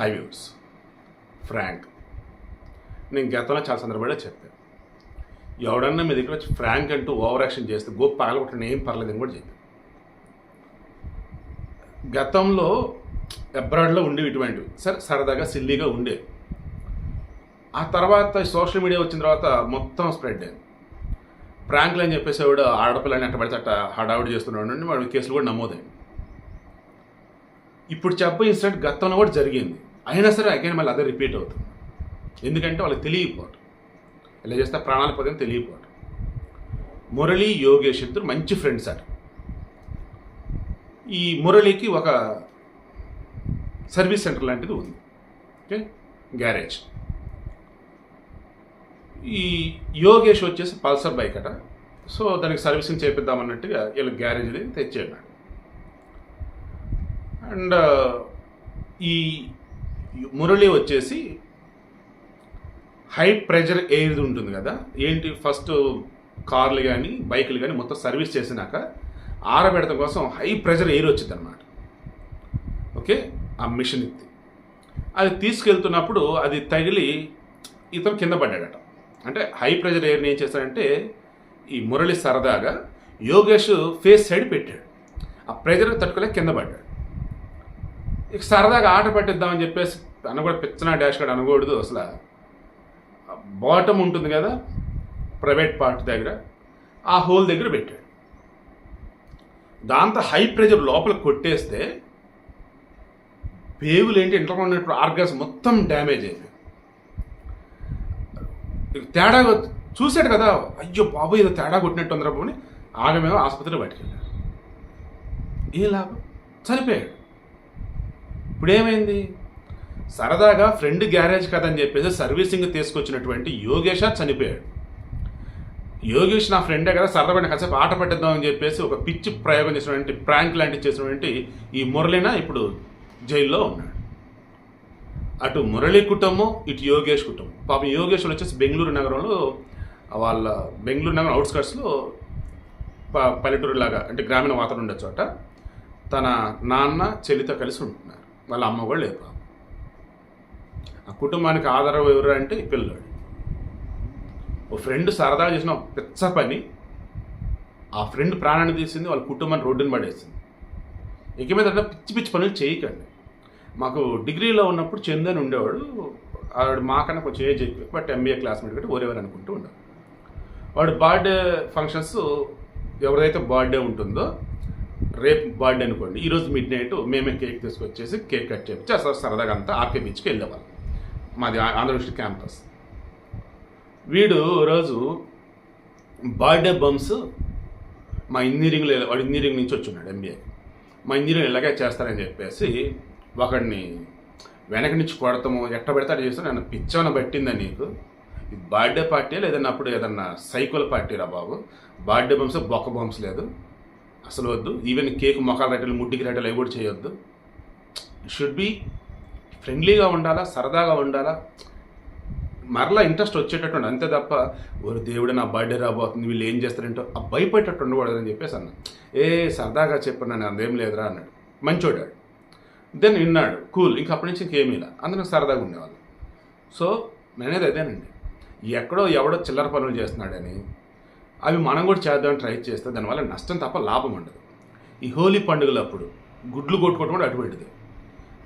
High views Frank నేను గతంలో చాలా సందర్భంగా చెప్పాను. ఎవడన్నా మీ దగ్గర వచ్చి ఫ్రాంక్ అంటూ ఓవర్ యాక్షన్ చేస్తే గోప్ పగలగొట్టడం ఏం పర్లేదని కూడా చెప్పాను. గతంలో అబ్రాడ్లో ఉండేవి ఇటువంటివి. సరే సరదాగా సిల్లీగా ఉండేవి. ఆ తర్వాత సోషల్ మీడియా వచ్చిన తర్వాత మొత్తం స్ప్రెడ్ అయింది. ప్రాంక్లు అని చెప్పేసి ఆవిడ ఆడపిల్లని అట్ట పడితే అట్ట హడావిడి చేస్తున్నాడు వాడి కేసులు కూడా నమోదైంది. ఇప్పుడు చెప్పే ఇన్సిడెంట్ గతంలో కూడా జరిగింది. అయినా సరే అగైన్ మళ్ళీ అదే రిపీట్ అవుతుంది. ఎందుకంటే వాళ్ళకి తెలియకపోవటం. ఇలా చేస్తే ప్రాణాలు పోతే తెలియకపోవటం. మురళి యోగేష్ ఇద్దరు మంచి ఫ్రెండ్స్ అట. ఈ మురళికి ఒక సర్వీస్ సెంటర్ లాంటిది ఉంది. ఓకే గ్యారేజ్ ఈ యోగేష్ వచ్చేసి పల్సర్ బైక్ అట. సో దానికి సర్వీసింగ్ చేపిద్దామన్నట్టుగా వీళ్ళు గ్యారేజ్ తెచ్చేయడం అండ్ ఈ మురళి వచ్చేసి హై ప్రెజర్ ఎయిర్ ఉంటుంది కదా ఏంటి ఫస్ట్ కార్లు కానీ బైకులు కానీ మొత్తం సర్వీస్ చేసినాక ఆరబెడత కోసం హై ప్రెజర్ ఎయిర్ వచ్చింది అనమాట ఓకే? ఆ మిషన్ ఇది అది తీసుకెళ్తున్నప్పుడు అది తగిలి ఇతను కింద పడ్డాడట. అంటే హై ప్రెజర్ ఎయిర్ని ఏం చేశాడంటే ఈ మురళి సరదాగా యోగేష్ ఫేస్ సైడ్ పెట్టాడు. ఆ ప్రెజర్ తట్టుకోలేక కింద పడ్డాడు. ఇక సరదాగా ఆట పట్టిద్దామని చెప్పేసి అన్న కూడా పిచ్చనా డాష్ కార్డ్ అనకూడదు అసలు. బాటమ్ ఉంటుంది కదా ప్రైవేట్ పార్ట్ దగ్గర ఆ హోల్ దగ్గర పెట్టాడు. దాంతో హై ప్రెజర్ లోపల కొట్టేస్తే పేగులు ఏంటి ఇంట్లో ఉన్నట్టు ఆర్గన్స్ మొత్తం డ్యామేజ్ అయిపోయింది. తేడా చూశాడు కదా అయ్యో బాబు ఏదో తేడా కొట్టినట్టు ఉందిరా బాబు ఆగమేమో ఆసుపత్రిలో బయటకెళ్ళాడు ఏ లాభం? చనిపోయాడు. ఇప్పుడేమైంది? సరదాగా ఫ్రెండ్ గ్యారేజ్ కదని చెప్పేసి సర్వీసింగ్ తీసుకొచ్చినటువంటి యోగేష చనిపోయాడు. యోగేష్ నా ఫ్రెండే కదా సరదాపడిన కాసేపు ఆట పట్టిద్దామని చెప్పేసి ఒక పిచ్చి ప్రయోగం చేసినటువంటి ప్రాంక్ లాంటివి చేసినటువంటి ఈ మురళిన ఇప్పుడు జైల్లో ఉన్నాడు. అటు మురళి కుటుంబం ఇటు యోగేష్ కుటుంబం. పాపం యోగేష్ వచ్చేసి బెంగళూరు నగరంలో వాళ్ళ బెంగళూరు నగరం అవుట్స్కట్స్లో ప పల్లెటూరు లాగా అంటే గ్రామీణ వాతావరణం ఉండే చోట తన నాన్న చెల్లితో కలిసి ఉంటున్నారు. వాళ్ళ అమ్మ కూడా లేదు ఆ కుటుంబానికి ఆధారం ఎవరు అంటే ఈ ఓ ఫ్రెండ్ సరదాగా చేసిన పిచ్చ పని ఆ ఫ్రెండ్ ప్రాణాన్ని తీసింది వాళ్ళ కుటుంబాన్ని రోడ్డుని పడేసింది. ఇక మీద పిచ్చి పిచ్చి పనులు చేయకండి. మాకు డిగ్రీలో ఉన్నప్పుడు చందని ఉండేవాడు ఆవిడ మాకన్నా కొంచెం ఏజ్ ఎక్కువ బట్ ఎంబీఏ క్లాస్మేట్ కాబట్టి ఓరేవారు అనుకుంటూ ఉండేవాడు. వాడు బర్త్డే ఫంక్షన్స్ ఎవరిదైతే బర్త్డే ఉంటుందో రేపు బర్త్డే అనుకోండి ఈరోజు మిడ్ నైట్ మేమే కేక్ తీసుకొచ్చేసి కేక్ కట్ చేయించి అసలు సరదాగా అంతా ఆర్కే బీచ్కి వెళ్ళేవాళ్ళం. మాది ఆంధ్రప్రదేశ్ క్యాంపస్. వీడు రోజు బర్త్డే బంప్స్ మా ఇంజనీరింగ్లో వాడు ఇంజనీరింగ్ నుంచి వచ్చున్నాడు ఎంబీఏ మా ఇంజనీరింగ్ ఇలాగే చేస్తారని చెప్పేసి ఒకడిని వెనక నుంచి కొడతాము ఎట్ట పెడతాడు చేస్తే నన్ను పిచ్చవన పట్టిందా నీకు? ఇది బర్త్డే పార్టీ లేదన్నా అప్పుడు ఏదన్నా సైకిల్ పార్టీ రా బాబు? బర్త్డే బంప్స్ బొక్క బంప్స్ లేదు. అసలు వద్దు. ఈవెన్ కేక్ మొఖాలు రెట్టలు ముడ్డికి రెట్టలు అవి కూడా చేయొద్దు. షుడ్ బి ఫ్రెండ్లీగా ఉండాలా సరదాగా ఉండాలా? మరలా ఇంట్రెస్ట్ వచ్చేటట్టు అంతే తప్ప ఓరు దేవుడు నా బర్త్డే రాబోతుంది వీళ్ళు ఏం చేస్తారంటో ఆ భయపడేటట్టు ఉండకూడదని చెప్పేసి అన్న. ఏ సరదాగా చెప్పాను నన్ను అదేం లేదురా అన్నాడు. మంచోడాడు దెన్ విన్నాడు కూల్ ఇంక అప్పటి నుంచి ఇంకేమీ ఇలా. అందులో సరదాగా ఉండేవాళ్ళు. సో నేనేది అదేనండి. ఎక్కడో ఎవడో చిల్లర పనులు చేస్తున్నాడని అవి మనం కూడా చేద్దామని ట్రై చేస్తే దానివల్ల నష్టం తప్ప లాభం ఉండదు. ఈ హోలీ పండుగలప్పుడు గుడ్లు కొట్టుకోవటం కూడా అటువంటిది.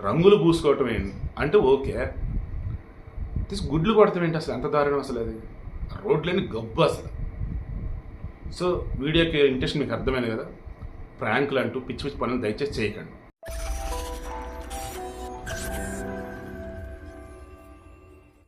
రంగులు పూసుకోవటం ఏంటి అంటే ఓకే. తీసి గుడ్లు కొడతాం ఏంటి అసలు? ఎంత దారుణం అసలు అది? రోడ్లేని గబ్బు అసలు. సో వీడియోకి ఇంట్రెస్ట్ మీకు అర్థమైంది కదా? ప్రాంకులు అంటూ పిచ్చి పిచ్చి పనులు దయచేసి చేయకండి.